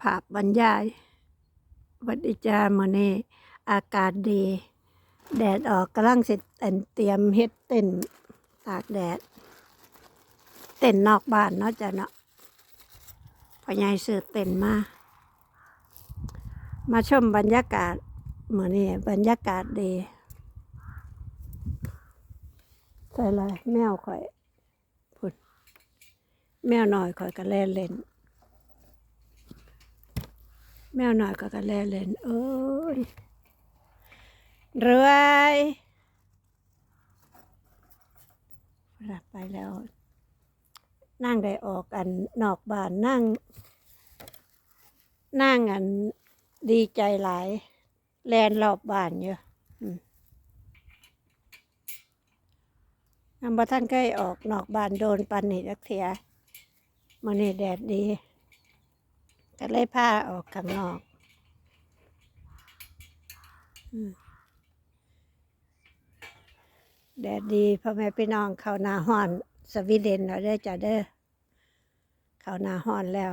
ภาพบรรยาย วัดดีจ้ามื้อนี้อากาศดี แดดออกกำลังสิอันเตรียมเฮ็ดเต้นตากแดด เต้นนอกบ้านเนาะจ้ะเนาะพ่อใหญ่ซื้อเต้นมา มาชมบรรยากาศมื้อนี้บรรยากาศดีใส่เลยแมวข่อยพุ่นแมวน้อยข่อยก็แล่นเล่น แมวหน้อยก็ก็แลเล่นเอ้ยรวยหลับไปแล้ว นั่งได้ออกกันนอกบ้านนั่ง นั่งอันดีใจหลาย แลนรอบบ้านเยอะนำบ่ท่านเคยออกนอกบ้านโดนปันนี่จักเทียมันนี่แดดดี ก็เลยพาออกข้างนอกอแดดดีพ่อแม่พี่น้องเข้านาห้อน สวีเดนเราได้จ้ะเด้อเข้านาห้อนแล้ว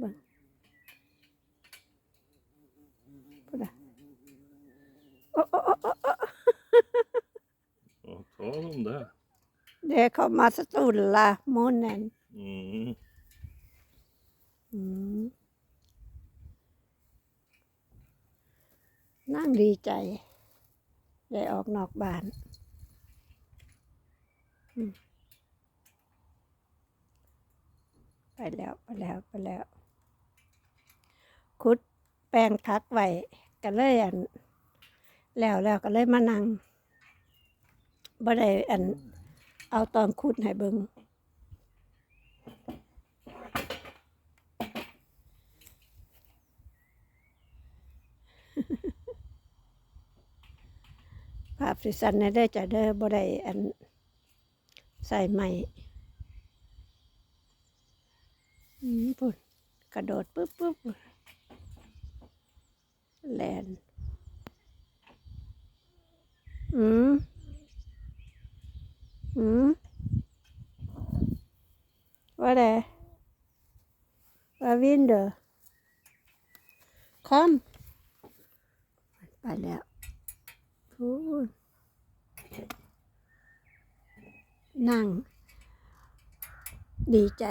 บิ่งพูดอะโอ้โอ้โอ้โอ้โอ้ Ja, tala om det. เดี๋ยวเขามาสตูลละมุนนั่น Mm. นั่งดีใจ ได้ออกนอกบ้าน ไปแล้ว ไปแล้ว ไปแล้ว คุดแปลงพักไว้ก็เลยอัน แล้วแล้วก็เลยมานั่งบ่ได้อัน เอาตอนคุดให้เบิงภ สิสันในเด้อจะเด้อบ่ได้อันใส่ใหม่อืมพุ่นกระโดดปึ๊บปึ๊บแลนอืมอืมว่าไดว่าวินเดอร์คอมไปแล้วพูด นั่ง ดีใจ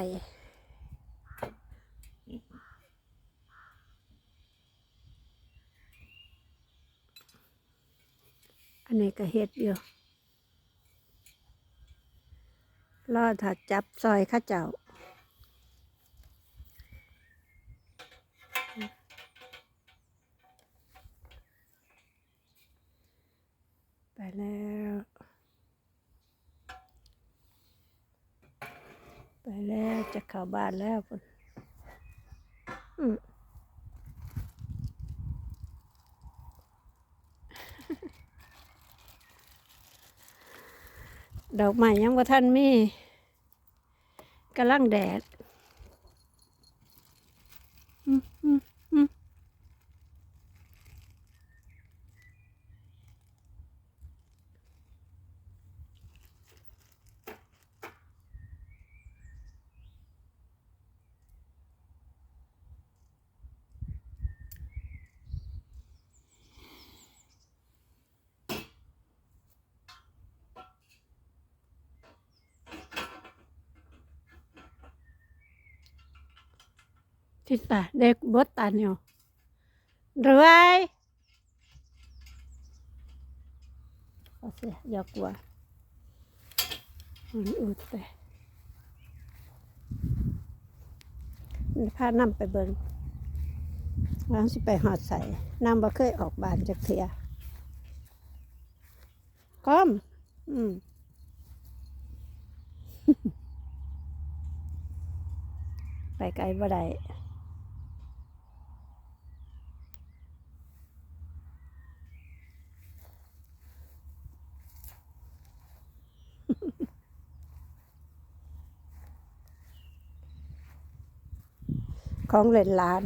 อันนี้ก็เฮ็ดอยู่รอถ้าจับซอยข้าเจ้าไปแล้ว ไปแล้วจะเข้าบ้านแล้วพุ่นดอกไม้ยังว่าท่านมีกำลังแดดอืมอืมอืม ทิศตาเด็กบดตาเนียวรวยเอาเสียอย่ากลัวมันอุดแต่พานำไปเบิงวางสิไปหอดใส่นำบ่เคยออกบานจากเทียก้อม อืมไปไกลบ่ได้ ของเล่นหลาน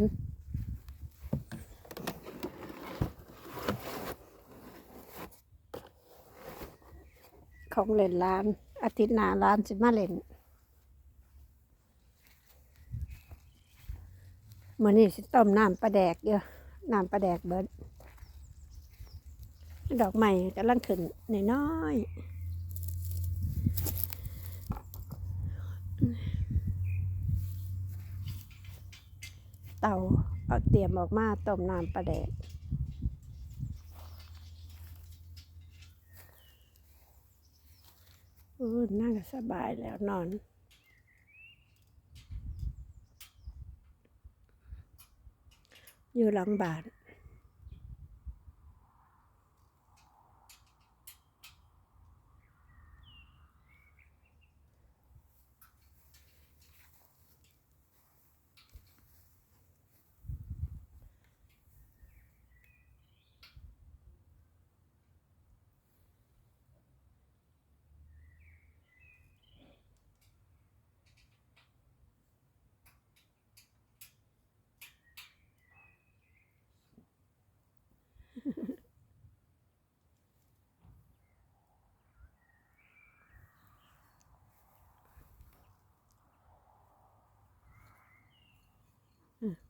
ของเล่นหลาน อาทิตย์หน้าหลานสิมาเล่นมื้อนี้สิต้มน้ำปลาแดกเด้อน้ำปลาแดกเบิดดอกใหม่กำลังขึ้นน้อยๆ เตาเอาเตรียมออกมาต้มน้ำปลาแดกโอ้นั่งสบายแล้วนอนอยู่หลังบ้าน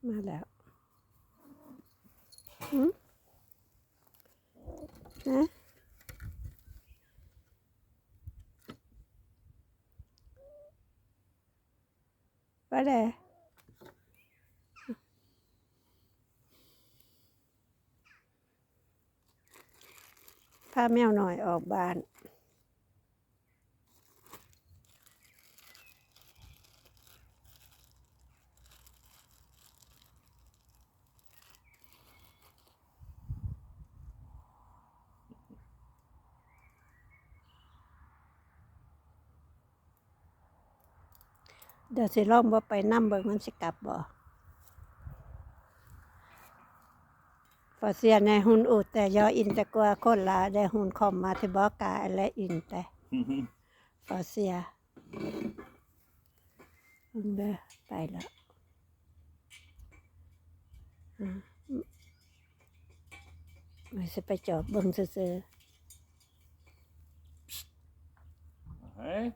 มาแล้วนะว่าไดพาแมวหน่อยออกบ้าน เดี๋ยวสิลองว่าไปนั่เบิ่งมันสิกลับบ่พอเสียในหุ่นอุดแต่ยออินแต่กลัวคนละได้หุ่นคอมมาที่บอกกาและอินแต่พอเสียมึงเด้อไปแล้วอืมไม่สิไปจอบเบิ่งซื่อ Nej,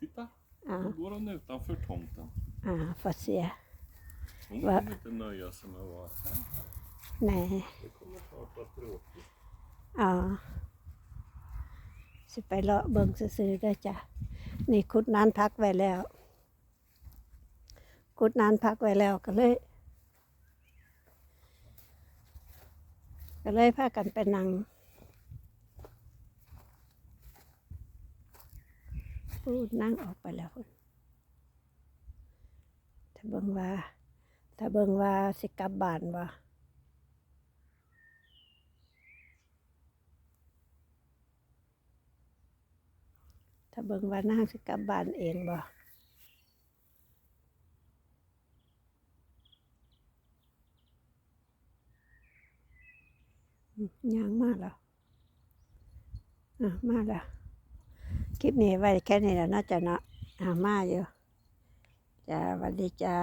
titta. ๆอ่า Då går hon utanför tomten. อ่าพอเสีย Hon Va? kommer inte nöja sig med att vara här. ไหน Det kommer snart vara tråkigt. อ๋อสิไปเลาะเบิ่งซื่อๆเด้อจ้ะ นี่คุดนานพักไว้แล้ว คุดนานพักไว้แล้วก็เลยก็เลยพากันไปนั่ง พูดนั่งออกไปแล้วพุ่นถ้าเบิ่งว่า ถ้าเบิ่งว่าสิกลับบ้านบ่ถ้าเบิ่งว่านางสิกลับบ้านเองบ่ยางมากแล้วอะ มาแล้ว ลิปนี้ไว้แค่นี้แล้วเนาะจ้ะเนาะอามาอยู่จ้าสวัสดีจ้า